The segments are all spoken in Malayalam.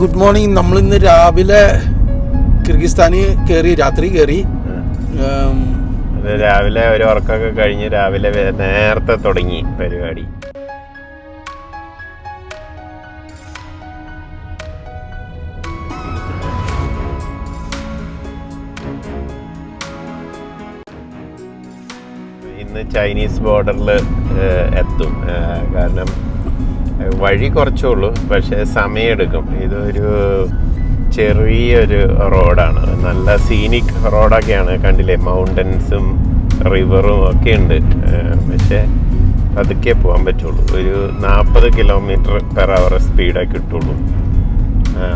ഗുഡ് മോർണിംഗ് നമ്മൾ ഇന്ന് രാവിലെ കിർഗിസ്ഥാനി കയറി രാത്രി കയറി രാവിലെ ഒരു വർക്കൊക്കെ കഴിഞ്ഞ് രാവിലെ നേരത്തെ തുടങ്ങി പരിപാടി. ഇന്ന് ചൈനീസ് ബോർഡറിൽ എത്തും. കാരണം വഴി കുറച്ചേ ഉള്ളൂ. പക്ഷേ സമയമെടുക്കും. ഇതൊരു ചെറിയൊരു റോഡാണ്. നല്ല സീനിക് റോഡൊക്കെയാണ്. കണ്ടില്ലേ? മൗണ്ടൻസും റിവറും ഒക്കെ ഉണ്ട്. പക്ഷേ പതുക്കെ പോകാൻ പറ്റുള്ളൂ. ഒരു നാൽപ്പത് കിലോമീറ്റർ പെർ അവർ സ്പീഡേ കിട്ടുള്ളൂ.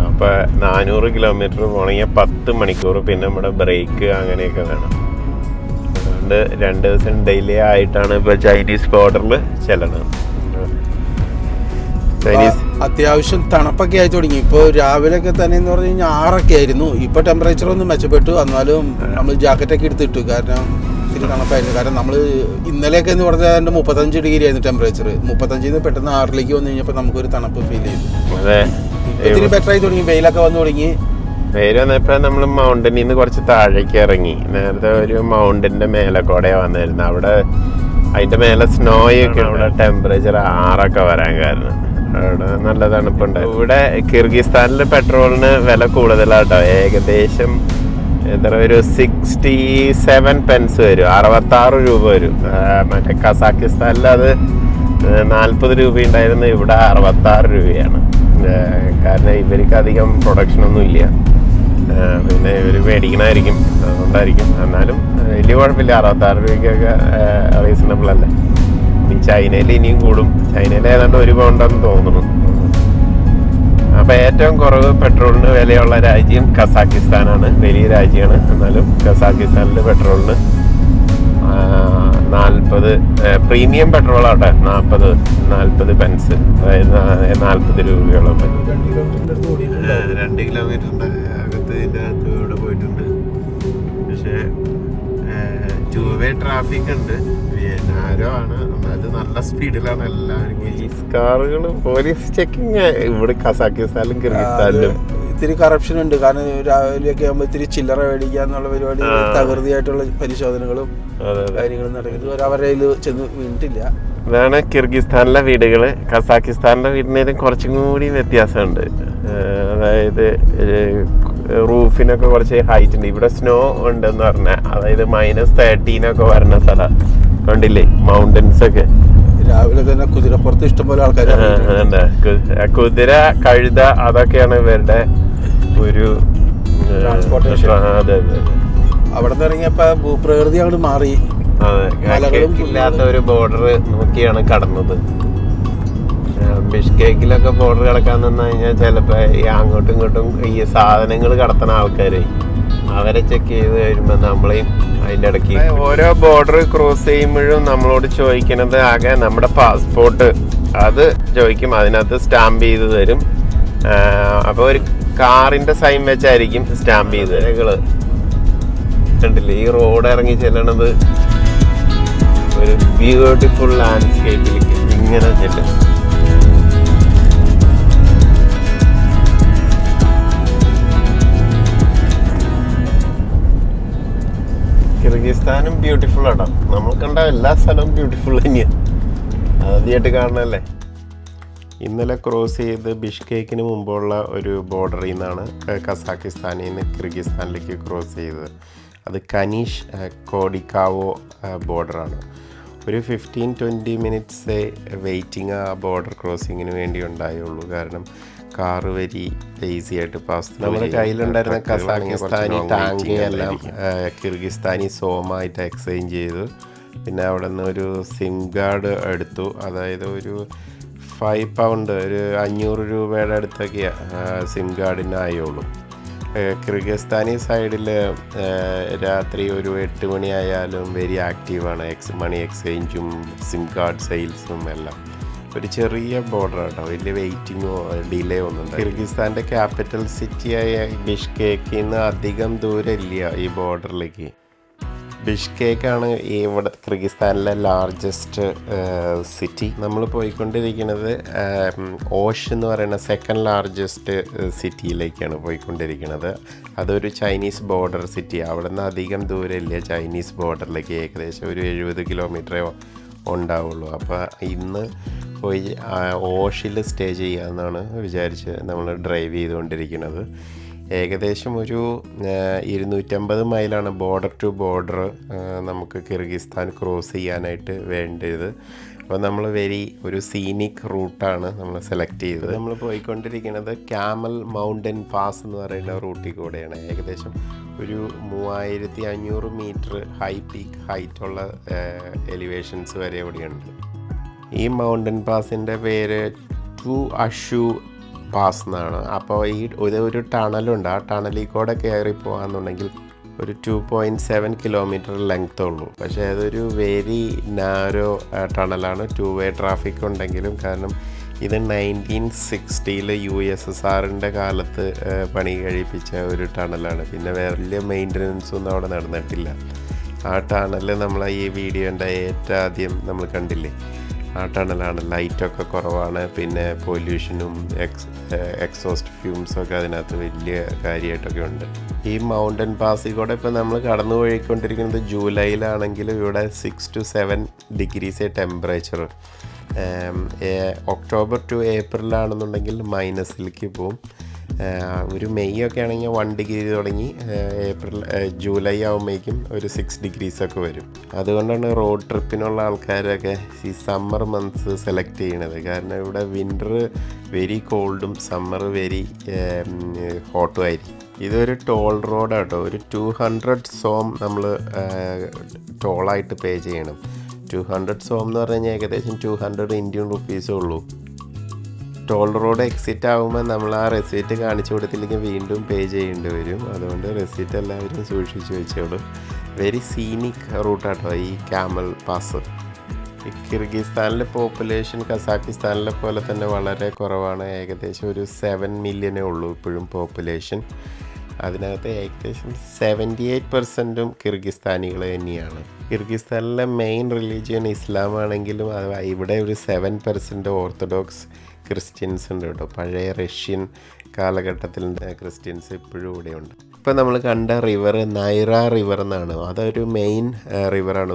അപ്പോൾ നാനൂറ് കിലോമീറ്റർ പോകണമെങ്കിൽ പത്ത് മണിക്കൂർ. പിന്നെ നമ്മുടെ ബ്രേക്ക് അങ്ങനെയൊക്കെ വേണം. അതുകൊണ്ട് രണ്ട് ദിവസം ഡെയിലി ആയിട്ടാണ് ഇപ്പോൾ ചൈനീസ് ബോർഡറിൽ ചെല്ലണത്. ചൈനീസ് അത്യാവശ്യം തണുപ്പൊക്കെ ആയി തുടങ്ങി. ഇപ്പോൾ രാവിലെയൊക്കെ തന്നെ എന്ന് പറഞ്ഞു കഴിഞ്ഞാൽ ആറൊക്കെ ആയിരുന്നു. ഇപ്പോൾ ടെമ്പറേച്ചർ ഒന്ന് മെച്ചപ്പെട്ടു. എന്നാലും നമ്മൾ ജാക്കറ്റൊക്കെ എടുത്തിട്ടു. കാരണം ഇത്തിരി തണുപ്പായിരുന്നു. കാരണം നമ്മൾ ഇന്നലെയൊക്കെ എന്ന് പറഞ്ഞാൽ എന്റെ മുപ്പത്തഞ്ച് ഡിഗ്രി ആയിരുന്നു ടെമ്പറേച്ചർ മുപ്പത്തഞ്ചിൽ നിന്ന് പെട്ടെന്ന് ആറിലേക്ക് വന്നു കഴിഞ്ഞപ്പോൾ നമുക്കൊരു തണുപ്പ് ഫീൽ ചെയ്തു. ഇപ്പൊ ഇത്തിരി ബെറ്റർ ആയി തുടങ്ങി. വെയിലൊക്കെ വന്നു തുടങ്ങി. വന്നപ്പോൾ നമ്മൾ മൗണ്ടനിൽ നിന്ന് കുറച്ച് താഴേക്ക് ഇറങ്ങി. നേരത്തെ ഒരു മൗണ്ടിന്റെ മേലെ കൂടെ വന്നിരുന്നു. അവിടെ അതിന്റെ മേലെ സ്നോയൊക്കെ ഒക്കെ അവിടെ ടെമ്പറേച്ചർ ആറൊക്കെ വരാൻ കാരണം. നല്ല തണുപ്പുണ്ട് ഇവിടെ കിർഗിസ്ഥാനിൽ പെട്രോളിന് വില കൂടുതലാട്ടോ. ഏകദേശം എത്ര ഒരു സിക്സ്റ്റി സെവൻ പെൻസ് വരും. അറുപത്താറ് രൂപ വരും. മറ്റേ കസാക്കിസ്ഥാനിൽ അത് നാൽപ്പത് രൂപ ഉണ്ടായിരുന്നു ഇവിടെ അറുപത്താറ് രൂപയാണ്. കാരണം ഇവർക്ക് അധികം പ്രൊഡക്ഷൻ ഒന്നും ഇല്ല. പിന്നെ ഇവർ മേടിക്കണമായിരിക്കും അതുകൊണ്ടായിരിക്കും. എന്നാലും വലിയ കുഴപ്പമില്ല. അറുപത്താറ് രൂപയ്ക്കൊക്കെ റീസണബിൾ അല്ലേ? ഈ ചൈനയിൽ ഇനിയും കൂടും. ചൈനയിൽ ഏതാണ്ട് ഒരു പൗണ്ടെന്ന് തോന്നുന്നു. അപ്പൊ ഏറ്റവും കുറവ് പെട്രോളിന് വിലയുള്ള രാജ്യം കസാക്കിസ്ഥാനാണ്. വലിയ രാജ്യമാണ്. എന്നാലും കസാക്കിസ്ഥാനിൽ പെട്രോളിന് നാൽപ്പത് പ്രീമിയം പെട്രോൾ ആട്ടെ നാൽപ്പത് നാൽപ്പത് പെൻസ് അതായത് നാൽപ്പത് രൂപയോളം. രണ്ട് കിലോമീറ്ററിന്റെ അകത്ത് ഇതിന്റെ അകത്ത് ഇവിടെ പോയിട്ടുണ്ട്. പക്ഷേ ടൂ വേ ട്രാഫിക് ഉണ്ട് ആണ്. നല്ല സ്പീഡിലാണ് എല്ലാവരും പോലീസ് കാറുകൾ പോലീസ് ചെക്കിങ് ഇവിടെ കസാക്കിസ്ഥാനിലും കിർഗിസ്ഥാനിലും ഇത്തിരി കറപ്ഷൻ ഉണ്ട്. കാരണം രാവിലെയൊക്കെ ആകുമ്പോൾ ഇത്തിരി ചില്ലറ മേടിക്കുക എന്നുള്ള പരിപാടി. തകൃതിയായിട്ടുള്ള പരിശോധനകളും കാര്യങ്ങളും നടക്കുന്നത്. അവരുടെ കയ്യിൽ ചെന്ന് വീണിട്ടില്ല. ഇതാണ് കിർഗിസ്ഥാനിലെ വീടുകൾ കസാക്കിസ്ഥാനിലെ വീടിനേലും കുറച്ചും കൂടി വ്യത്യാസമുണ്ട്. അതായത് റൂഫിനൊക്കെ കുറച്ച് ഹൈറ്റ് ഉണ്ട്. ഇവിടെ സ്നോ ഉണ്ടെന്ന് പറഞ്ഞ അതായത് മൈനസ് തേർട്ടീനൊക്കെ വരുന്ന സ്ഥല. കണ്ടില്ലേ? മൗണ്ടൻസ് ഒക്കെ. രാവിലെ തന്നെ കുതിരപ്പുറത്ത് ഇഷ്ടംപോലെ ആൾക്കാർ കുതിര കഴുത അതൊക്കെയാണ് ഇവരുടെ ഒരു ട്രാൻസ്പോർട്ടേഷൻ അതെ അതെ അവിടെ നിന്ന് ഇറങ്ങിയപ്പോ ഭൂപ്രകൃതി അങ്ങോട്ട് മാറി. അതെ ഇല്ലാത്ത ഒരു ബോർഡർ നോക്കിയാണ് കടന്നത്. ബിഷ്കേക്കിലൊക്കെ ബോർഡർ കടക്കാൻ നിന്ന് കഴിഞ്ഞാൽ ചിലപ്പോൾ ഈ അങ്ങോട്ടും ഇങ്ങോട്ടും ഈ സാധനങ്ങൾ കടത്തുന്ന ആൾക്കാരെ അവരെ ചെക്ക് ചെയ്ത് കഴിയുമ്പോൾ നമ്മളെയും അതിന്റെ ഇടയ്ക്ക് ഓരോ ബോർഡർ ക്രോസ് ചെയ്യുമ്പോഴും നമ്മളോട് ചോദിക്കണത് ആകെ നമ്മുടെ പാസ്പോർട്ട് അത് ചോദിക്കും അതിനകത്ത് സ്റ്റാമ്പ് ചെയ്ത് തരും. അപ്പോൾ ഒരു കാറിന്റെ സൈൻ വെച്ചായിരിക്കും സ്റ്റാമ്പ് ചെയ്ത് തരുകൾ കണ്ടില്ലേ ഈ റോഡ് ഇറങ്ങി ചെല്ലണത് ഒരു ബ്യൂട്ടിഫുൾ ലാൻഡ്സ്കേപ്പിലേക്ക് ഇങ്ങനെ ചെല്ലും. കിർഗിസ്ഥാനും ബ്യൂട്ടിഫുൾ ആട്ടോ. നമ്മൾ കണ്ട എല്ലാ സ്ഥലവും ബ്യൂട്ടിഫുൾ തന്നെയാണ് ആദ്യമായിട്ട് കാണണല്ലേ? ഇന്നലെ ക്രോസ് ചെയ്ത് ബിഷ്കേക്കിന് മുമ്പുള്ള ഒരു ബോർഡറിൽ നിന്നാണ് കസാക്കിസ്ഥാനിൽ നിന്ന് കിർഗിസ്ഥാനിലേക്ക് ക്രോസ് ചെയ്തത്. അത് കനീഷ് കോഡിക്കാവോ ബോർഡറാണ് ഒരു ഫിഫ്റ്റീൻ ട്വന്റി മിനിറ്റ്സ് വെയിറ്റിംഗ് ആ ബോർഡർ ക്രോസിങ്ങിന് വേണ്ടി ഉണ്ടായുള്ളൂ. കാരണം കാറ് വരി ഈസി ആയിട്ട് പാസ് നമ്മുടെ കയ്യിലുണ്ടായിരുന്ന കസാഖിസ്ഥാനി ടാങ്ക് എല്ലാം കിർഗിസ്ഥാനി സോമായിട്ട് എക്സ്ചേഞ്ച് ചെയ്തു. പിന്നെ അവിടെ നിന്ന് ഒരു സിം കാർഡ് എടുത്തു. അതായത് ഒരു ഫൈവ് പൗണ്ട് ഒരു അഞ്ഞൂറ് രൂപയുടെ അടുത്തൊക്കെ സിം കാർഡിന് ആയുള്ളൂ. ഏഹ് കിർഗിസ്ഥാനി സൈഡിൽ രാത്രി ഒരു എട്ട് മണിയായാലും വെരി ആക്റ്റീവാണ് എക്സ് മണി എക്സ്ചേഞ്ചും സിം കാർഡ് സെയിൽസും എല്ലാം. ഒരു ചെറിയ ബോർഡർ കേട്ടോ വലിയ വെയിറ്റിങ്ങോ ഡിലേ ഒന്നും കിർഗിസ്ഥാന്റെ ക്യാപിറ്റൽ സിറ്റിയായ ബിഷ്കേക്കിൽ നിന്ന് അധികം ദൂരമില്ല ഈ ബോർഡറിലേക്ക് ബിഷ്കേക്കാണ് ഇവിടെ കിർഗിസ്ഥാനിലെ ലാർജസ്റ്റ് സിറ്റി നമ്മൾ പോയിക്കൊണ്ടിരിക്കുന്നത് ഓഷ് എന്ന് പറയുന്ന സെക്കൻഡ് ലാർജസ്റ്റ് സിറ്റിയിലേക്കാണ് പോയിക്കൊണ്ടിരിക്കുന്നത്. അതൊരു ചൈനീസ് ബോർഡർ സിറ്റി അവിടെ നിന്ന് അധികം ദൂരമില്ല ചൈനീസ് ബോർഡറിലേക്ക് ഏകദേശം ഒരു എഴുപത് കിലോമീറ്ററേ ഉണ്ടാവുള്ളൂ. അപ്പോൾ ഇന്ന് പോയി ഓഷിൽ സ്റ്റേ ചെയ്യാമെന്നാണ് വിചാരിച്ച് നമ്മൾ ഡ്രൈവ് ചെയ്തുകൊണ്ടിരിക്കുന്നത്. ഏകദേശം ഒരു ഇരുന്നൂറ്റമ്പത് മൈലാണ് ബോർഡർ ടു ബോർഡർ നമുക്ക് കിർഗിസ്ഥാൻ ക്രോസ് ചെയ്യാനായിട്ട് വേണ്ടത്. അപ്പോൾ നമ്മൾ വെരി ഒരു സീനിക് റൂട്ടാണ് നമ്മൾ സെലക്ട് ചെയ്തത്. നമ്മൾ പോയിക്കൊണ്ടിരിക്കുന്നത് ക്യാമൽ മൗണ്ടൻ പാസ് എന്ന് പറയുന്ന റൂട്ടിൽ കൂടെയാണ്. ഏകദേശം ഒരു മൂവായിരത്തി അഞ്ഞൂറ് മീറ്റർ ഹൈ പീക്ക് ഹൈറ്റുള്ള എലിവേഷൻസ് വരെ ഇവിടെയുണ്ട് ഈ മൗണ്ടൻ പാസിന്റെ പേര് ടു അഷു പാസ് എന്നാണ് അപ്പോൾ ഈ ഒരു ഒരു ടണലുണ്ട്. ആ ടണലിൽ കൂടെ കയറി പോകാന്നുണ്ടെങ്കിൽ ഒരു two point seven kilometre length ഉള്ളൂ. പക്ഷേ അതൊരു വെരി നാരോ ടണലാണ്. ടു വേ ട്രാഫിക് ഉണ്ടെങ്കിലും കാരണം ഇത് നയന്റീൻ സിക്സ്റ്റിയിൽ യു എസ് എസ് ആറിന്റെ കാലത്ത് പണി കഴിപ്പിച്ച ഒരു ടണലാണ്. പിന്നെ വലിയ മെയിന്റനൻസ് ഒന്നും അവിടെ നടന്നിട്ടില്ല. ആ ടണൽ നമ്മൾ ഈ വീഡിയോന്റെ ഏറ്റവും ആദ്യം നമ്മൾ കണ്ടില്ലേ? ആ ടണലാണ്. ലൈറ്റൊക്കെ കുറവാണ്. പിന്നെ പൊല്യൂഷനും എക്സ് എക്സോസ്റ്റ് ഫ്യൂംസൊക്കെ അതിനകത്ത് വലിയ കാര്യമായിട്ടൊക്കെ ഉണ്ട്. ഈ മൗണ്ടൻ പാസിൽ കൂടെ ഇപ്പോൾ നമ്മൾ കടന്നു പോയിക്കൊണ്ടിരിക്കുന്നത് ജൂലൈയിലാണെങ്കിൽ ഇവിടെ സിക്സ് ടു സെവൻ ഡിഗ്രീസേ ടെമ്പറേച്ചർ ഒക്ടോബർ ടു ഏപ്രിലാണെന്നുണ്ടെങ്കിൽ മൈനസിലേക്ക് പോവും. ഒരു മെയ് ഒക്കെ ആണെങ്കിൽ വൺ ഡിഗ്രി തുടങ്ങി ഏപ്രിൽ ജൂലൈ ആകുമ്പോഴേക്കും ഒരു സിക്സ് ഡിഗ്രീസ് ഒക്കെ വരും. അതുകൊണ്ടാണ് റോഡ് ട്രിപ്പിനുള്ള ആൾക്കാരൊക്കെ ഈ സമ്മർ മന്ത്സ് സെലക്ട് ചെയ്യണത്. കാരണം ഇവിടെ വിന്റർ വെരി കോൾഡും സമ്മർ വെരി ഹോട്ടും ആയിരിക്കും. ഇതൊരു ടോൾ റോഡാട്ടോ ഒരു ടു ഹൺഡ്രഡ് സോം നമ്മൾ ടോളായിട്ട് പേ ചെയ്യണം. ടു ഹൺഡ്രഡ് സോം എന്ന് പറഞ്ഞു കഴിഞ്ഞാൽ ഏകദേശം ടു ഹൺഡ്രഡ് ഇന്ത്യൻ റുപ്പീസേ ഉള്ളൂ. ടോൾ റോഡ് എക്സിറ്റ് ആകുമ്പോൾ നമ്മൾ ആ റെസീറ്റ് കാണിച്ചു കൊടുത്തില്ലെങ്കിൽ വീണ്ടും പേ ചെയ്യേണ്ടി വരും. അതുകൊണ്ട് റെസീറ്റ് എല്ലാവരും സൂക്ഷിച്ച് വെച്ചോളൂ. വെരി സീനിക് റൂട്ടാട്ടോ ഈ ക്യാമൽ പാസ് കിർഗിസ്ഥാനിലെ പോപ്പുലേഷൻ കസാക്കിസ്ഥാനിലെ പോലെ തന്നെ വളരെ കുറവാണ്. ഏകദേശം ഒരു സെവൻ മില്യനേ ഉള്ളൂ ഇപ്പോഴും പോപ്പുലേഷൻ അതിനകത്ത് ഏകദേശം സെവന്റി എയ്റ്റ് പെർസെന്റും കിർഗിസ്ഥാനികൾ തന്നെയാണ്. കിർഗിസ്ഥാനിലെ മെയിൻ റിലീജിയൻ ഇസ്ലാം ആണെങ്കിലും ഇവിടെ ഒരു സെവൻ പെർസെന്റ് ഓർത്തഡോക്സ് ക്രിസ്ത്യൻസ് ഉണ്ട് കേട്ടോ. പഴയ റഷ്യൻ കാലഘട്ടത്തിൽ ക്രിസ്ത്യൻസ് ഇപ്പോഴും ഇവിടെയുണ്ട്. ഇപ്പം നമ്മൾ കണ്ട റിവർ നൈറ റിവർ എന്നാണ്. അതൊരു മെയിൻ റിവറാണ്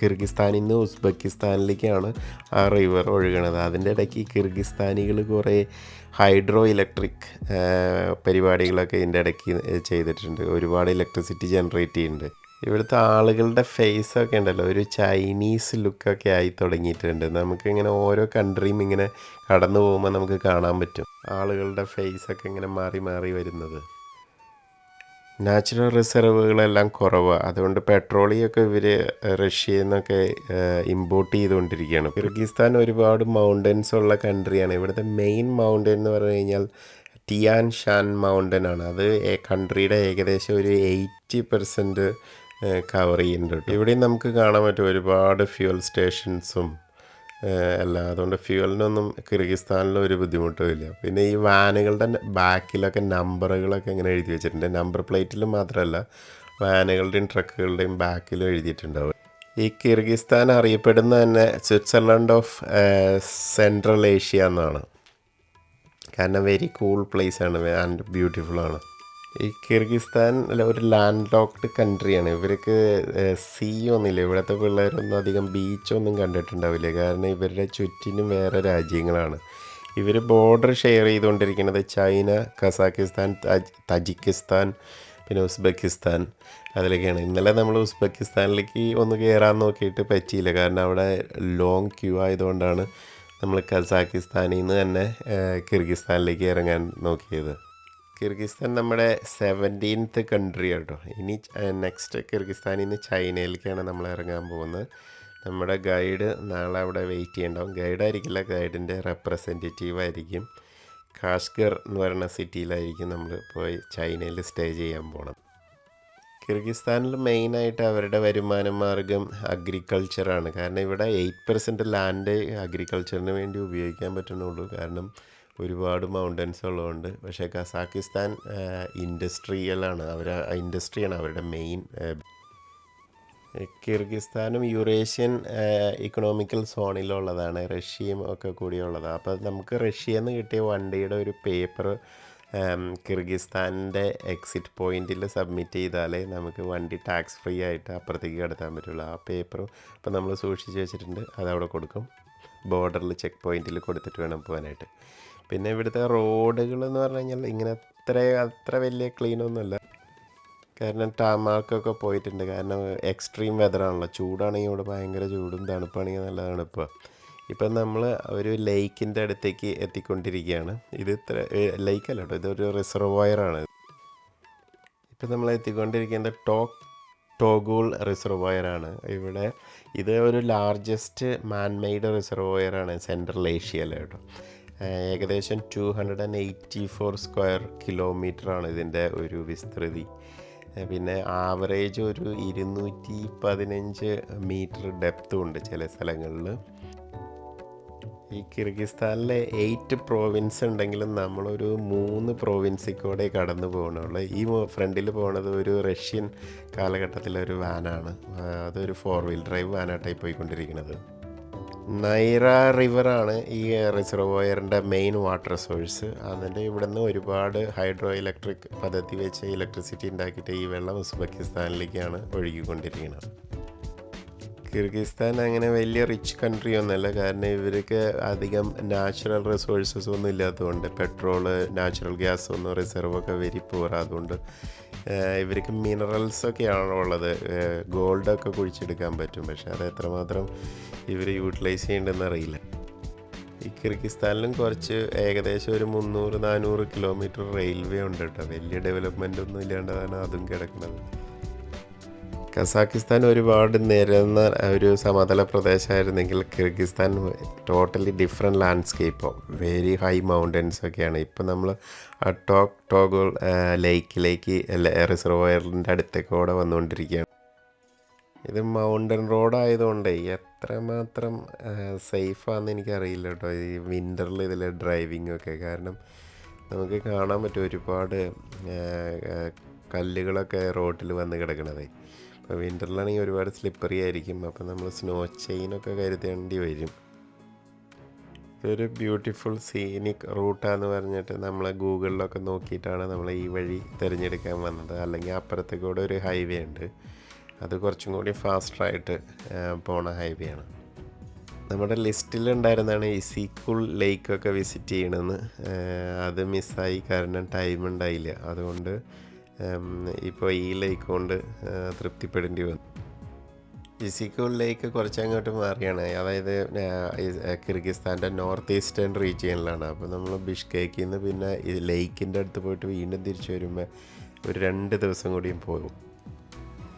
കിർഗിസ്ഥാനിൽ നിന്ന് ഉസ്ബെക്കിസ്ഥാനിലേക്കാണ് ആ റിവർ ഒഴുകണത്. അതിന്റെ ഇടയ്ക്ക് കിർഗിസ്ഥാനികൾ കുറേ ഹൈഡ്രോ ഇലക്ട്രിക് പരിപാടികളൊക്കെ ഇതിന്റെ ഇടയ്ക്ക് ചെയ്തിട്ടുണ്ട്. ഒരുപാട് ഇലക്ട്രിസിറ്റി ജനറേറ്റ് ചെയ്യുന്നുണ്ട്. ഇവിടുത്തെ ആളുകളുടെ ഫേസ് ഒക്കെ ഉണ്ടല്ലോ. ഒരു ചൈനീസ് ലുക്കൊക്കെ ആയി തുടങ്ങിയിട്ടുണ്ട്. നമുക്കിങ്ങനെ ഓരോ കൺട്രിയും ഇങ്ങനെ കടന്നു പോകുമ്പോൾ നമുക്ക് കാണാൻ പറ്റും. ആളുകളുടെ ഫേസ് ഒക്കെ ഇങ്ങനെ മാറി മാറി വരുന്നത്. നാച്ചുറൽ റിസർവുകളെല്ലാം കുറവാണ് അതുകൊണ്ട് പെട്രോളിയൊക്കെ ഇവർ റഷ്യയിൽ നിന്നൊക്കെ ഇമ്പോർട്ട് ചെയ്തുകൊണ്ടിരിക്കുകയാണ്. കിർഗിസ്ഥാൻ ഒരുപാട് മൗണ്ടൻസ് ഉള്ള കൺട്രിയാണ് ഇവിടുത്തെ മെയിൻ മൗണ്ടൻ എന്ന് പറഞ്ഞു കഴിഞ്ഞാൽ ടിയാൻ ഷാൻ മൗണ്ടൻ ആണ്. അത് കൺട്രിയുടെ ഏകദേശം ഒരു എയ്റ്റി പെർസെന്റ് കവർ ചെയ്യുന്നുണ്ട്. ഇവിടെയും നമുക്ക് കാണാൻ പറ്റും ഒരുപാട് ഫ്യൂൽ സ്റ്റേഷൻസും അല്ല അതുകൊണ്ട് ഫ്യൂവലിനൊന്നും കിർഗിസ്ഥാനിൽ ഒരു ബുദ്ധിമുട്ടും ഇല്ല. പിന്നെ ഈ വാനുകളുടെ ബാക്കിലൊക്കെ നമ്പറുകളൊക്കെ ഇങ്ങനെ എഴുതി വെച്ചിട്ടുണ്ട്. നമ്പർ പ്ലേറ്റിൽ മാത്രമല്ല വാനുകളുടെയും ട്രക്കുകളുടെയും ബാക്കിലും എഴുതിയിട്ടുണ്ടാവും. ഈ കിർഗിസ്ഥാൻ അറിയപ്പെടുന്ന തന്നെ സ്വിറ്റ്സർലൻഡ് ഓഫ് സെൻട്രൽ ഏഷ്യ എന്നാണ്. കാരണം വെരി കൂൾ പ്ലേസ് ആണ് ആൻഡ് ബ്യൂട്ടിഫുൾ ആണ്. ഈ കിർഗിസ്ഥാൻ ഒരു ലാൻഡ് ലോക്ക്ഡ് കൺട്രിയാണ് ഇവർക്ക് സീ ഒന്നുമില്ല. ഇവിടുത്തെ പിള്ളേരൊന്നും അധികം ബീച്ചൊന്നും കണ്ടിട്ടുണ്ടാവില്ല. കാരണം ഇവരുടെ ചുറ്റിനും വേറെ രാജ്യങ്ങളാണ്. ഇവർ ബോർഡർ ഷെയർ ചെയ്തുകൊണ്ടിരിക്കുന്നത് ചൈന കസാക്കിസ്ഥാൻ തജ് തജിക്കിസ്ഥാൻ പിന്നെ ഉസ്ബെക്കിസ്ഥാൻ അതിലൊക്കെയാണ്. ഇന്നലെ നമ്മൾ ഉസ്ബെക്കിസ്ഥാനിലേക്ക് ഒന്ന് കയറാൻ നോക്കിയിട്ട് പറ്റിയില്ല. കാരണം അവിടെ ലോങ് ക്യൂ ആയതുകൊണ്ടാണ് നമ്മൾ കസാക്കിസ്ഥാനിൽ നിന്ന് തന്നെ കിർഗിസ്ഥാനിലേക്ക് ഇറങ്ങാൻ നോക്കിയത്. കിർഗിസ്ഥാൻ നമ്മുടെ സെവന്റീൻത്ത് കൺട്രി കേട്ടോ ഇനി നെക്സ്റ്റ് കിർഗിസ്ഥാനിൽ നിന്ന് ചൈനയിലേക്കാണ് നമ്മൾ ഇറങ്ങാൻ പോകുന്നത്. നമ്മുടെ ഗൈഡ് നാളെ അവിടെ വെയിറ്റ് ചെയ്യണ്ടാവും. ഗൈഡായിരിക്കില്ല ഗൈഡിന്റെ റെപ്രസെന്റേറ്റീവ് ആയിരിക്കും. കാഷ്ഗർ എന്ന് പറയുന്ന സിറ്റിയിലായിരിക്കും നമ്മൾ പോയി ചൈനയിൽ സ്റ്റേ ചെയ്യാൻ പോകണം കിർഗിസ്ഥാനിൽ മെയിനായിട്ട് അവരുടെ വരുമാന മാർഗം അഗ്രികൾച്ചറാണ് കാരണം ഇവിടെ എയ്റ്റ് പെർസെന്റ് ലാൻഡ് അഗ്രികൾച്ചറിന് വേണ്ടി ഉപയോഗിക്കാൻ പറ്റുന്നുള്ളൂ. കാരണം ഒരുപാട് മൗണ്ടൻസ് ഉള്ളതുകൊണ്ട്. പക്ഷേ കസാക്കിസ്ഥാൻ ഇൻഡസ്ട്രിയലാണ്. അവർ ഇൻഡസ്ട്രിയാണ് അവരുടെ മെയിൻ കിർഗിസ്ഥാനും യൂറേഷ്യൻ ഇക്കണോമിക്കൽ സോണിലുള്ളതാണ് റഷ്യയും ഒക്കെ കൂടിയുള്ളത്. അപ്പോൾ നമുക്ക് റഷ്യയിൽ നിന്ന് കിട്ടിയ വണ്ടിയുടെ ഒരു പേപ്പർ കിർഗിസ്ഥാനിന്റെ എക്സിറ്റ് പോയിന്റിൽ സബ്മിറ്റ് ചെയ്താലേ നമുക്ക് വണ്ടി ടാക്സ് ഫ്രീ ആയിട്ട് അപ്പുറത്തേക്ക് കടത്താൻ പറ്റുള്ളൂ. ആ പേപ്പറും ഇപ്പം നമ്മൾ സൂക്ഷിച്ച് വെച്ചിട്ടുണ്ട്. അത് അവിടെ കൊടുക്കും ബോർഡറിൽ ചെക്ക് പോയിന്റിൽ കൊടുത്തിട്ട് വേണം പോകാനായിട്ട്. പിന്നെ ഇവിടുത്തെ റോഡുകൾ എന്ന് പറഞ്ഞു കഴിഞ്ഞാൽ ഇങ്ങനെ അത്ര അത്ര വലിയ ക്ലീനൊന്നുമല്ല കാരണം ടാമാർക്കൊക്കെ പോയിട്ടുണ്ട്. കാരണം എക്സ്ട്രീം വെതറാണല്ലോ ചൂടാണെങ്കിൽ ഇവിടെ ഭയങ്കര ചൂടും തണുപ്പാണെങ്കിൽ നല്ല തണുപ്പാണ് ഇപ്പം നമ്മൾ ഒരു ലേക്കിന്റെ അടുത്തേക്ക് എത്തിക്കൊണ്ടിരിക്കുകയാണ്. ഇത് ഇത്ര ലേക്ക് അല്ല കേട്ടോ. ഇതൊരു റിസർവോയറാണ് ഇപ്പം നമ്മൾ എത്തിക്കൊണ്ടിരിക്കുന്നത് ടോക്ക് ടോഗൂൾ റിസർവോയറാണ് ഇവിടെ ഇത് ഒരു ലാർജസ്റ്റ് മാൻമെയ്ഡ് റിസർവോയറാണ് സെൻട്രൽ ഏഷ്യയിൽ കേട്ടോ. ഏകദേശം two hundred and eighty four square കിലോമീറ്ററാണ് ഇതിന്റെ ഒരു വിസ്തൃതി. പിന്നെ ആവറേജ് ഒരു ഇരുന്നൂറ്റി പതിനഞ്ച് മീറ്റർ ഡെപ്തും ഉണ്ട് ചില സ്ഥലങ്ങളിൽ. ഈ കിർഗിസ്ഥാനിലെ എയ്റ്റ് പ്രോവിൻസ് ഉണ്ടെങ്കിലും നമ്മളൊരു മൂന്ന് പ്രോവിൻസിൽ കൂടെ കടന്നു പോകണുള്ളൂ. ഈ ഫ്രണ്ടിൽ പോണത് ഒരു റഷ്യൻ കാലഘട്ടത്തിലെ ഒരു വാനാണ് അതൊരു ഫോർ വീൽ ഡ്രൈവ് വാനായിട്ടായി പോയിക്കൊണ്ടിരിക്കുന്നത്. നൈറ റിവറാണ് ഈ റിസർവോയറിന്റെ മെയിൻ വാട്ടർ സോഴ്സ്. അതിന്റെ ഇവിടുന്ന് ഒരുപാട് ഹൈഡ്രോ ഇലക്ട്രിക് പദ്ധതി വെച്ച് ഇലക്ട്രിസിറ്റി ഉണ്ടാക്കിയിട്ട് ഈ വെള്ളം ഉസ്ബെക്കിസ്ഥാനിലേക്കാണ് ഒഴുകിക്കൊണ്ടിരിക്കുന്നത്. കിർഗിസ്ഥാൻ അങ്ങനെ വലിയ റിച്ച് കൺട്രി ഒന്നുമല്ല. കാരണം ഇവർക്ക് അധികം നാച്ചുറൽ റിസോഴ്സസ് ഒന്നും ഇല്ലാത്തതുകൊണ്ട് പെട്രോൾ നാച്ചുറൽ ഗ്യാസ് ഒന്നും റിസർവ് ഒക്കെ വെരി പൂർ അതുകൊണ്ട് ഇവർക്ക് മിനറൽസ് ഒക്കെയാണ് ഉള്ളത്. ഗോൾഡൊക്കെ കുഴിച്ചെടുക്കാൻ പറ്റും. പക്ഷേ അത് എത്രമാത്രം ഇവർ യൂട്ടിലൈസ് ചെയ്യേണ്ടതെന്ന് അറിയില്ല. ഈ കിർഗിസ്ഥാനിലും കുറച്ച് ഏകദേശം ഒരു മുന്നൂറ് നാനൂറ് കിലോമീറ്റർ റെയിൽവേ ഉണ്ട് കേട്ടോ. വലിയ ഡെവലപ്മെന്റ് ഒന്നും ഇല്ലാണ്ടതാണ് അതും കിടക്കുന്നത്. കസാക്കിസ്ഥാൻ ഒരുപാട് നിരന്ന ഒരു സമതല പ്രദേശമായിരുന്നെങ്കിൽ കിർഗിസ്ഥാൻ ടോട്ടലി ഡിഫറെന്റ് ലാൻഡ്സ്കേപ്പോ വെരി ഹൈ മൗണ്ടൻസ് ഒക്കെയാണ്. ഇപ്പം നമ്മൾ ടോക് ടോഗോൾ ലേക്കിലേക്ക് റിസർവോയറിന്റെ അടുത്തേക്കൂടെ വന്നുകൊണ്ടിരിക്കുകയാണ്. ഇത് മൗണ്ടൻ റോഡ് ആയതുകൊണ്ട് എത്രമാത്രം സേഫാണെന്ന് എനിക്കറിയില്ല കേട്ടോ ഈ വിന്ററിൽ ഇതിൽ ഡ്രൈവിംഗ് ഒക്കെ. കാരണം നമുക്ക് കാണാൻ പറ്റും ഒരുപാട് കല്ലുകളൊക്കെ റോട്ടിൽ വന്ന് കിടക്കണത്. അപ്പോൾ വിന്ററിലാണെങ്കിൽ ഒരുപാട് സ്ലിപ്പറി ആയിരിക്കും. അപ്പോൾ നമ്മൾ സ്നോ ചെയിനൊക്കെ കരുതേണ്ടി വരും. ഇതൊരു ബ്യൂട്ടിഫുൾ സീനിക് റൂട്ടാന്ന് പറഞ്ഞിട്ട് നമ്മൾ ഗൂഗിളിലൊക്കെ നോക്കിയിട്ടാണ് നമ്മൾ ഈ വഴി തിരഞ്ഞെടുക്കാൻ വന്നത്. അല്ലെങ്കിൽ അപ്പുറത്തേക്കൂടെ ഒരു ഹൈവേ ഉണ്ട്. അത് കുറച്ചും കൂടി ഫാസ്റ്ററായിട്ട് പോണ ഹൈവേ ആണ്. നമ്മുടെ ലിസ്റ്റിലുണ്ടായിരുന്നതാണ് ഈ സീക്കുൾ ലേക്കൊക്കെ വിസിറ്റ് ചെയ്യണമെന്ന് അത് മിസ്സായി കാരണം ടൈം ഉണ്ടായില്ല. അതുകൊണ്ട് ഇപ്പോൾ ഈ ലേക്ക് കൊണ്ട് തൃപ്തിപ്പെടേണ്ടി വന്നു. ഇസിക്കുൾ ലേക്ക് കുറച്ചങ്ങോട്ട് മാറിയാണ്. അതായത് കിർഗിസ്ഥാന്റെ നോർത്ത് ഈസ്റ്റേൺ റീജിയനിലാണ് അപ്പോൾ നമ്മൾ ബിഷ്കേക്കിൽ നിന്ന് പിന്നെ ലേക്കിന്റെ അടുത്ത് പോയിട്ട് വീണ്ടും തിരിച്ചു വരുമ്പോൾ ഒരു രണ്ട് ദിവസം കൂടിയും പോകും.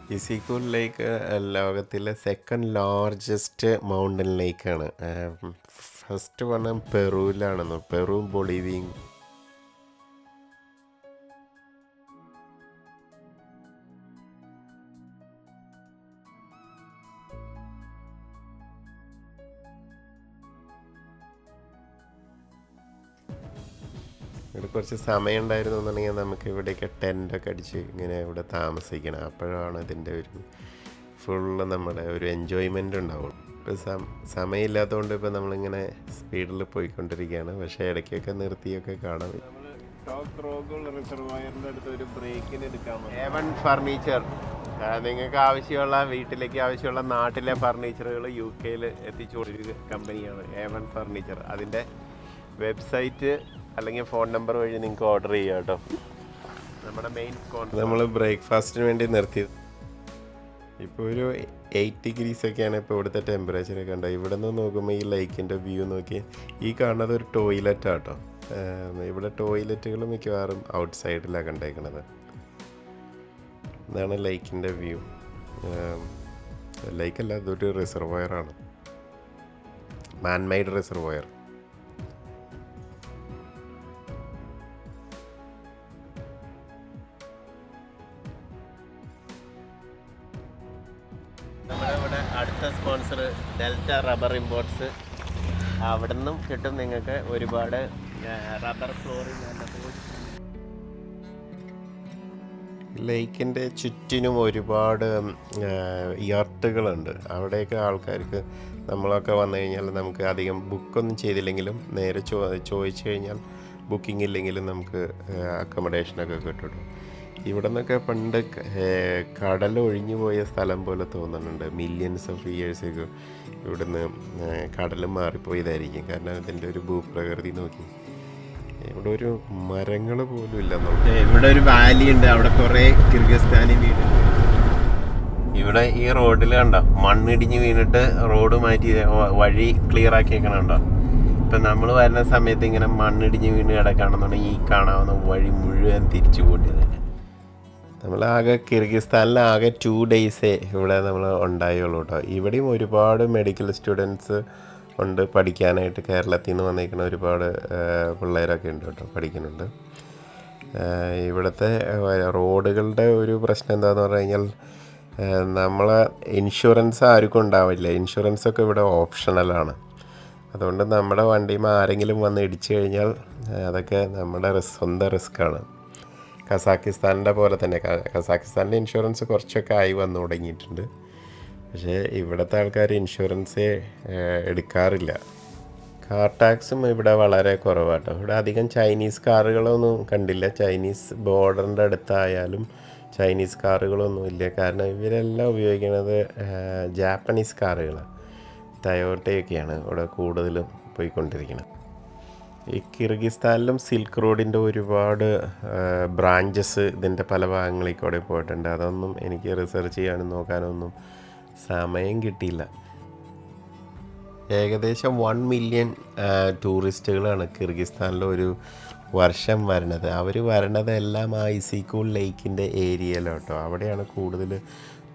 ഇസിക്കുൾ ലേക്ക് ലോകത്തിലെ സെക്കൻഡ് ലാർജസ്റ്റ് മൗണ്ടൻ ലേക്കാണ് ഫസ്റ്റ് വണ്ണം പെറുവിലാണെന്ന് പെറു ബൊളീവിയും ഇവിടെ കുറച്ച് സമയം ഉണ്ടായിരുന്നു എന്നുണ്ടെങ്കിൽ നമുക്ക് ഇവിടെയൊക്കെ ടെന്റൊക്കെ അടിച്ച് ഇങ്ങനെ ഇവിടെ താമസിക്കണം. അപ്പോഴാണ് ഇതിന്റെ ഒരു ഫുള്ള് നമ്മുടെ ഒരു എൻജോയ്മെന്റ് ഉണ്ടാവുള്ളൂ. ഇപ്പോൾ സം സമയമില്ലാത്തതുകൊണ്ട് ഇപ്പോൾ നമ്മളിങ്ങനെ സ്പീഡിൽ പോയിക്കൊണ്ടിരിക്കുകയാണ്. പക്ഷേ ഇടയ്ക്കൊക്കെ നിർത്തിയൊക്കെ കാണാം. ഏവൺ ഫർണിച്ചർ നിങ്ങൾക്ക് ആവശ്യമുള്ള വീട്ടിലേക്ക് ആവശ്യമുള്ള നാട്ടിലെ ഫർണിച്ചറുകൾ യു കെയിൽ എത്തിച്ചു കൊടുക്കുന്ന കമ്പനിയാണ് ഏവൺ ഫർണിച്ചർ അതിന്റെ വെബ്സൈറ്റ് അല്ലെങ്കിൽ ഫോൺ നമ്പർ വഴി നിങ്ങൾക്ക് ഓർഡർ ചെയ്യാം കേട്ടോ. നമ്മുടെ മെയിൻ നമ്മൾ ബ്രേക്ക്ഫാസ്റ്റിന് വേണ്ടി നിർത്തിയത് ഇപ്പോൾ ഒരു എയ്റ്റ് ഡിഗ്രീസ് ഒക്കെയാണ് ഇപ്പോൾ ഇവിടുത്തെ ടെമ്പറേച്ചർ കണ്ടത്. ഇവിടെ നിന്ന് നോക്കുമ്പോൾ ഈ ലൈക്കിന്റെ വ്യൂ നോക്കി ഈ കാണുന്നത് ഒരു ടോയ്ലറ്റ് കേട്ടോ ഇവിടെ ടോയ്ലറ്റുകൾ മിക്കവാറും ഔട്ട് സൈഡിലാണ് കണ്ടേക്കണത്. ഇതാണ് ലൈക്കിന്റെ വ്യൂ ലൈക്കല്ല ഇതൊരു റിസർവോയറാണ് man made reservoir delta rubber imports അവിടെ നിന്നും കിട്ടും നിങ്ങൾക്ക് ഒരുപാട് റബ്ബർ ഫ്ലോറിങ് ലേക്കിന്റെ ചുറ്റിനും ഒരുപാട് യർട്ടുകളുണ്ട് അവിടെയൊക്കെ ആൾക്കാർക്ക് നമ്മളൊക്കെ വന്നു കഴിഞ്ഞാൽ നമുക്ക് അധികം ബുക്കൊന്നും ചെയ്തില്ലെങ്കിലും നേരെ ചോ ചോദിച്ചു കഴിഞ്ഞാൽ ബുക്കിംഗ് ഇല്ലെങ്കിലും നമുക്ക് അക്കോമഡേഷനൊക്കെ കിട്ടും ഇവിടെ നിന്നൊക്കെ പണ്ട് കടൽ ഒഴിഞ്ഞു പോയ സ്ഥലം പോലെ തോന്നുന്നുണ്ട്. മില്യൺസ് ഓഫ് ഇയേഴ്സൊക്കെ ഇവിടുന്ന് കടൽ മാറിപ്പോയതായിരിക്കും. കാരണം ഇതിന്റെ ഒരു ഭൂപ്രകൃതി നോക്കി. ഇവിടെ ഒരു മരങ്ങൾ പോലും ഇല്ല ഇവിടെ ഒരു വാലി ഉണ്ട്. അവിടെ കുറെ കിർഗിസ്ഥാനി വീട്. ഇവിടെ ഈ റോഡിൽ കണ്ട മണ്ണിടിഞ്ഞ് വീണിട്ട് റോഡ് മാറ്റി വഴി ക്ലിയർ ആക്കിയേക്കണ കണ്ടോ? ഇപ്പൊ നമ്മൾ വരുന്ന സമയത്ത് ഇങ്ങനെ മണ്ണിടിഞ്ഞ് വീണ് കിടക്കുകയാണെന്നുണ്ടെങ്കിൽ ഈ കാണാവുന്ന വഴി മുഴുവൻ തിരിച്ചു പോട്ടിയത് നമ്മളാകെ കിർഗിസ്ഥാനിൽ ആകെ ടു ഡേയ്സേ ഇവിടെ നമ്മൾ ഉണ്ടായുള്ളൂ കേട്ടോ ഇവിടെയും ഒരുപാട് മെഡിക്കൽ സ്റ്റുഡൻസ് ഉണ്ട് പഠിക്കാനായിട്ട് കേരളത്തിൽ നിന്ന് വന്നിരിക്കുന്ന ഒരുപാട് പിള്ളേരൊക്കെ ഉണ്ട് കേട്ടോ പഠിക്കുന്നുണ്ട്. ഇവിടുത്തെ റോഡുകളുടെ ഒരു പ്രശ്നം എന്താണെന്ന് പറഞ്ഞു കഴിഞ്ഞാൽ നമ്മളെ ഇൻഷുറൻസ് ആർക്കും ഉണ്ടാവില്ല. ഇൻഷുറൻസ് ഒക്കെ ഇവിടെ ഓപ്ഷണലാണ് അതുകൊണ്ട് നമ്മുടെ വണ്ടിയുമ്പോൾ ആരെങ്കിലും വന്ന് ഇടിച്ചു കഴിഞ്ഞാൽ അതൊക്കെ നമ്മുടെ സ്വന്തം റിസ്ക്കാണ് കസാക്കിസ്ഥാനിന്റെ പോലെ തന്നെ. ക- കസാക്കിസ്ഥാനിലെ ഇൻഷുറൻസ് കുറച്ചൊക്കെ ആയി വന്നു തുടങ്ങിയിട്ടുണ്ട്. പക്ഷേ ഇവിടുത്തെ ആൾക്കാർ ഇൻഷുറൻസ് എടുക്കാറില്ല. കാർ ടാക്സും ഇവിടെ വളരെ കുറവാട്ടോ. ഇവിടെ അധികം ചൈനീസ് കാറുകളൊന്നും കണ്ടില്ല. ചൈനീസ് ബോർഡറിന്റെ അടുത്തായാലും ചൈനീസ് കാറുകളൊന്നും ഇല്ല. കാരണം ഇവരെല്ലാം ഉപയോഗിക്കുന്നത് ജാപ്പനീസ് കാറുകളാണ് ടയോട്ടയൊക്കെയാണ് ഇവിടെ കൂടുതലും പോയിക്കൊണ്ടിരിക്കുന്നത്. ഈ കിർഗിസ്ഥാനിലും സിൽക്ക് റോഡിന്റെ ഒരുപാട് ബ്രാഞ്ചസ് ഇതിന്റെ പല ഭാഗങ്ങളിൽ കൂടെ പോയിട്ടുണ്ട്. അതൊന്നും എനിക്ക് റിസർച്ച് ചെയ്യാനും നോക്കാനൊന്നും സമയം കിട്ടിയില്ല. ഏകദേശം വൺ മില്യൺ ടൂറിസ്റ്റുകളാണ് കിർഗിസ്ഥാനിൽ ഒരു വർഷം വരണത് അവർ വരണതെല്ലാം ആ ഇസിക്കൂൾ ലേക്കിന്റെ ഏരിയയിലോട്ടോ. അവിടെയാണ് കൂടുതൽ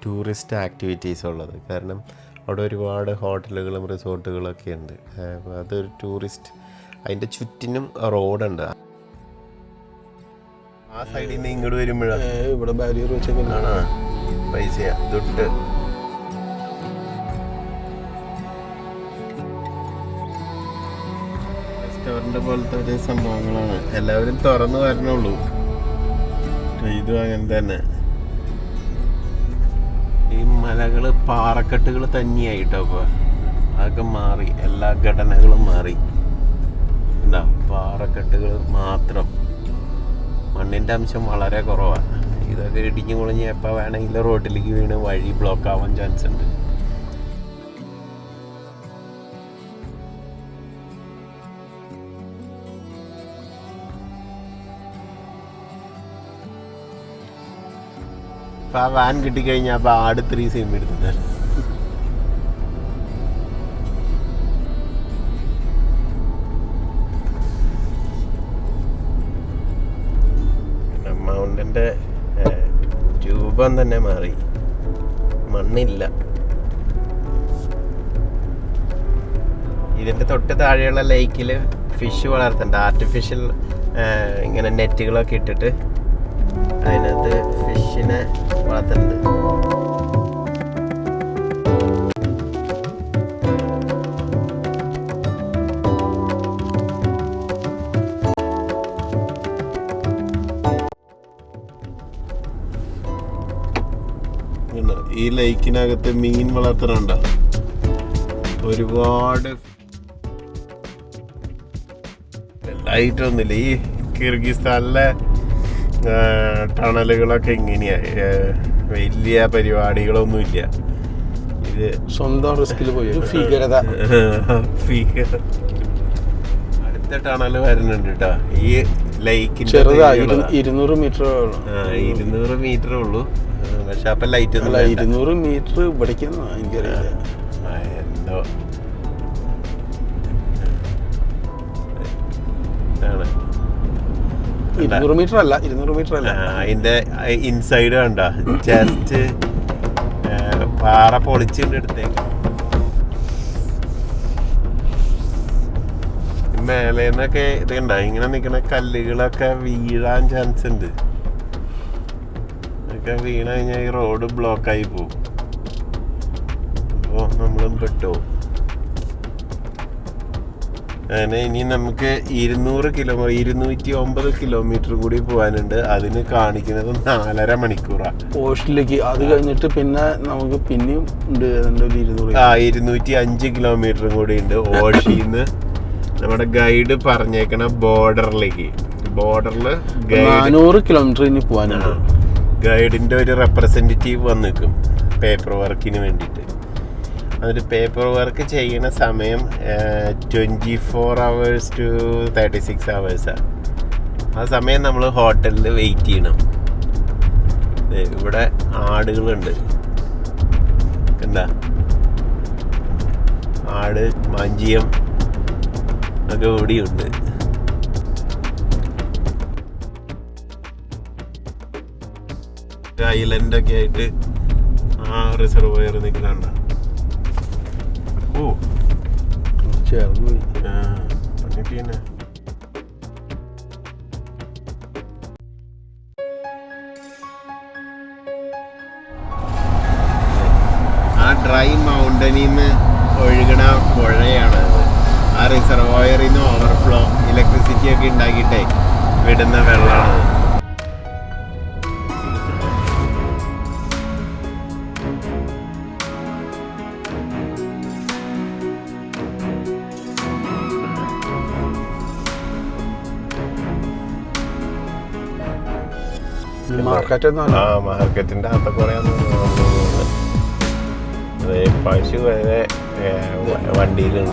ടൂറിസ്റ്റ് ആക്ടിവിറ്റീസ് ഉള്ളത്. കാരണം അവിടെ ഒരുപാട് ഹോട്ടലുകളും റിസോർട്ടുകളൊക്കെ ഉണ്ട്. അപ്പോൾ അതൊരു ടൂറിസ്റ്റ് അതിന്റെ ചുറ്റിനും റോഡുണ്ട്. ആ സൈഡിൽ നിന്ന് ഇങ്ങോട്ട് വരുമ്പോഴാണ് ഇവിടെ ബാരിയർ വെച്ചൊക്കെ ആണോ? പൈസ തൊട്ട്. റെസ്റ്റോറന്റ് പോലത്തെ ഒരു സംഭവങ്ങളാണ്. എല്ലാവരും തുറന്നു വരണുള്ളൂ. ഇതും അങ്ങനെ തന്നെ. ഈ മലകൾ പാറക്കെട്ടുകൾ തന്നെയായിട്ടോ ഇപ്പൊ. അതൊക്കെ മാറി. എല്ലാ ഘടനകളും മാറി. എന്താ പാറക്കെട്ടുകൾ മാത്രം. മണ്ണിന്റെ അംശം വളരെ കുറവാണ് ഇതൊക്കെ ഇടിഞ്ഞു കുളിഞ്ഞ് എപ്പോൾ വേണമെങ്കിലും റോഡിലേക്ക് വീണ് വഴി ബ്ലോക്ക് ആവാൻ ചാൻസ് ഉണ്ട്. ഇപ്പം ആ വാൻ കിട്ടിക്കഴിഞ്ഞാൽ അപ്പോൾ ആട് ത്രീ സിം എടുത്തത് മൗണ്ടന്റെ രൂപം തന്നെ മാറി. മണ്ണില്ല. ഇതിന്റെ തൊട്ട് താഴെയുള്ള ലേക്കിൽ ഫിഷ് വളർത്തണ്ട ആർട്ടിഫിഷ്യൽ ഇങ്ങനെ നെറ്റുകളൊക്കെ ഇട്ടിട്ട് അതിനകത്ത് ഫിഷിനെ വളർത്തുന്നുണ്ട്. ലൈക്കിനകത്ത് മീൻ വളർത്തണുണ്ട. ഒരുപാട് ലൈറ്റൊന്നുമില്ല ഈ കിർഗിസ്ഥാനിലെ ടണലുകളൊക്കെ എങ്ങനെയാ വലിയ പരിപാടികളൊന്നുമില്ല. ഇത് സ്വന്തം റിസ്കിൽ പോയി. ഭീകരത. അടുത്ത ടണൽ വരുന്നുണ്ട് കേട്ടോ ഈ ലൈക്കിന്റെ ഇരുന്നൂറ് മീറ്റർ ഇരുന്നൂറ് മീറ്റർ ഉള്ളൂ. പക്ഷെ അപ്പൊ ലൈറ്റ് അല്ല. ഇരുന്നൂറ് മീറ്റർ പഠിക്കുന്ന എനിക്കറിയില്ല. എന്തോ. ഇരുന്നൂറ് മീറ്റർ അല്ല ഇരുന്നൂറ് മീറ്റർ അല്ല. അതിന്റെ ഇൻസൈഡ് കണ്ട? ജസ്റ്റ് പാറ പൊളിച്ചിട്ട് എടുത്തേക്ക് മേലേന്നൊക്കെ ഇത് കണ്ട? ഇങ്ങനെ നിൽക്കുന്ന കല്ലുകളൊക്കെ വീഴാൻ ചാൻസ് ഉണ്ട്. ഒക്കെ വീണ് കഴിഞ്ഞാൽ ഈ റോഡ് ബ്ലോക്ക് ആയി പോകും അപ്പോൾ നമ്മളും പെട്ടു അങ്ങനെ ഇനി നമുക്ക് ഇരുന്നൂറ് കിലോ ഇരുന്നൂറ്റി ഒമ്പത് കിലോമീറ്റർ കൂടി പോകാനുണ്ട് അതിന് കാണിക്കുന്നത് നാലര മണിക്കൂറാണ് പോസ്റ്റിലേക്ക്. അത് കഴിഞ്ഞിട്ട് പിന്നെ നമുക്ക് പിന്നെയും ഉണ്ട്. ഏതാണ്ട് ഒരു ഇരുന്നൂറ് ആ ഇരുന്നൂറ്റി അഞ്ച് കിലോമീറ്ററും കൂടി ഉണ്ട് ഓഷിന്ന് നമ്മുടെ ഗൈഡ് പറഞ്ഞേക്കണ ബോർഡറിലേക്ക് ബോർഡറിൽ നാനൂറ് കിലോമീറ്റർ ഇനി പോകാനുണ്ട് ഗൈഡിന്റെ ഒരു റെപ്രസെന്റേറ്റീവ് വന്ന് നിൽക്കും പേപ്പർ വർക്കിന് വേണ്ടിയിട്ട്. അതൊരു പേപ്പർ വർക്ക് ചെയ്യുന്ന സമയം twenty four hours to thirty six അവേഴ്സാണ് ആ സമയം നമ്മൾ ഹോട്ടലിൽ വെയിറ്റ് ചെയ്യണം. ഇവിടെ ആടുകളുണ്ട്. എന്താ ആട് മാഞ്ചിയം ഒക്കെ ഇവിടെയുണ്ട് ഐലൻഡ് ഒക്കെ ആയിട്ട് ആ റിസർവയർ നിൽക്കുന്നുണ്ട്. ഓ. ചേർന്ന് ആ ഡ്രൈ മൗണ്ടനിൽ നിന്ന് ഒഴുകണ പുഴയാണ് ആ റിസർവോയറിൽ നിന്ന് ഓവർഫ്ലോ ഇലക്ട്രിസിറ്റി ഒക്കെ ഉണ്ടാക്കിയിട്ടേ വിടുന്ന വെള്ളമാണ് മാർക്കറ്റ് ആ മാർക്കറ്റിന്റെ അകത്തെ കുറെ പശു വരെ വണ്ടിയിലുണ്ട്.